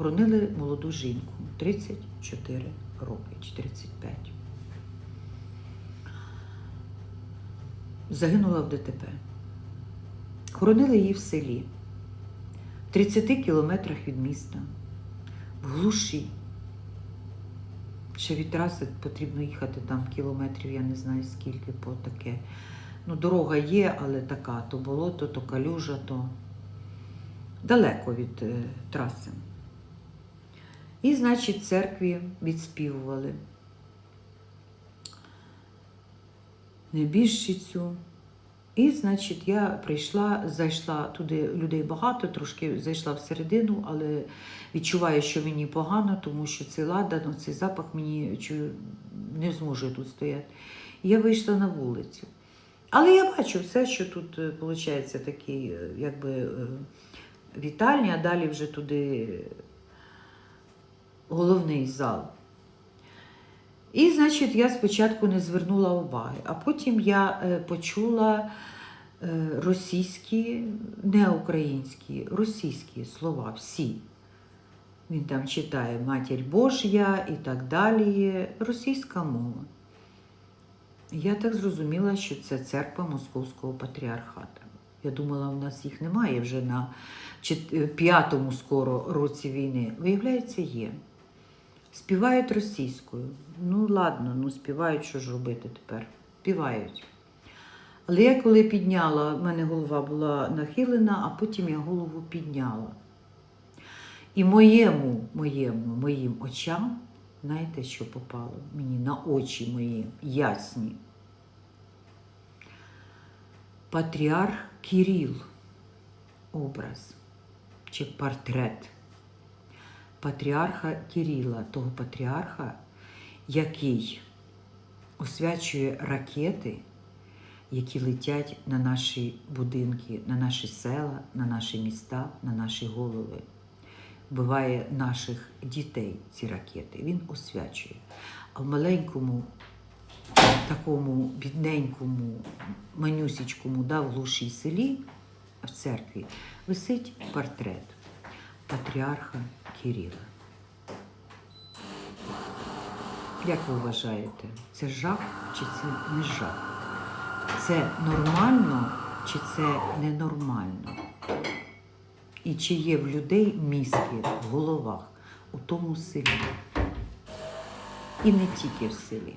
Хоронили молоду жінку 34 роки чи 35. Загинула в ДТП. Хоронили її в селі, в 30 кілометрах від міста, в глуші. Ще від траси потрібно їхати там кілометрів, я не знаю скільки по таке. Ну, дорога є, але така, то болото, то калюжа, то далеко від е, траси. І, значить, церкві відспівували небіжчицю. І, значить, я прийшла, зайшла туди людей багато, трошки зайшла всередину, але відчуваю, що мені погано, тому що цей ладан, цей запах мені чую, не зможу тут стояти. Я вийшла на вулицю. Але я бачу все, що тут виходить такий, е, якби е, вітальня, а далі вже туди головний зал. І, значить, я спочатку не звернула уваги, а потім я е, почула е, російські, не українські, російські слова всі. Він там читає Матір Божя і так далі. Російська мова. Я так зрозуміла, що це церква Московського патріархата. Я думала, у нас їх немає вже на п'ятому скоро році війни. Виявляється, є. Співають російською. Ну, ладно, ну співають, що ж робити тепер? Співають. Але я коли підняла, в мене голова була нахилена, а потім я голову підняла. І моєму, моєму, моїм очам, знаєте, що попало? Мені на очі мої ясні. Патріарх Кіріл образ чи портрет патріарха Кіріла, того патріарха, який освячує ракети, які летять на наші будинки, на наші села, на наші міста, на наші голови. Вбиває наших дітей ці ракети. Він освячує. А в маленькому, такому бідненькому, манюсічкому, да, в глушій селі, в церкві, висить портрет патріарха Кирила. Як ви вважаєте, це жах чи це не жах? Це нормально чи це ненормально? І чи є в людей мізки в головах у тому селі? І не тільки в селі.